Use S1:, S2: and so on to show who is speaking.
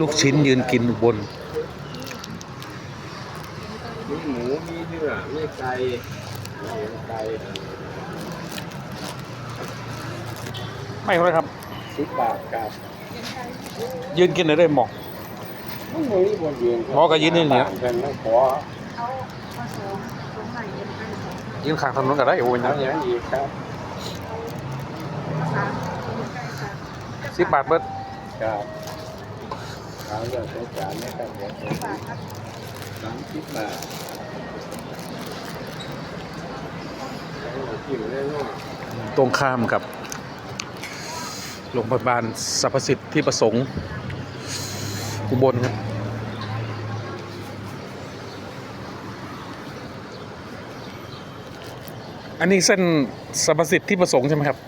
S1: ลูกชิ้นยืนกินอุบน
S2: มีหมูมีเนื้อมีไก่มีไก่
S1: ไม่ครับครับ
S2: สิบบาทครับ
S1: ยืนกินได้หมอก
S2: มันบ่มีบนยืน
S1: หมอก็ยืนนี่เนี่ย
S2: เป็นแล้วขอ
S3: เอาผสมสมใหม่เป็นอันสอง
S1: ยืนข้างถนนก็ได้โอ้ย
S2: เอา
S1: นะ
S2: อย่างอีกครับ
S3: สามคนใกล้สาม
S1: สิบบาทเบิด
S2: ครับ เอาเรื่องใช้จานนะครับเดี๋ยว
S3: สา
S2: มสิบบาทเอากินเลยเนาะ
S1: ตรงข้ามกับโรงพยาบาลสรรพสิทธิ์ที่ประสงค์อุบลครับอันนี้เส้นสรรพสิทธิ์ที่ประสงค์ใช่ไหมครับ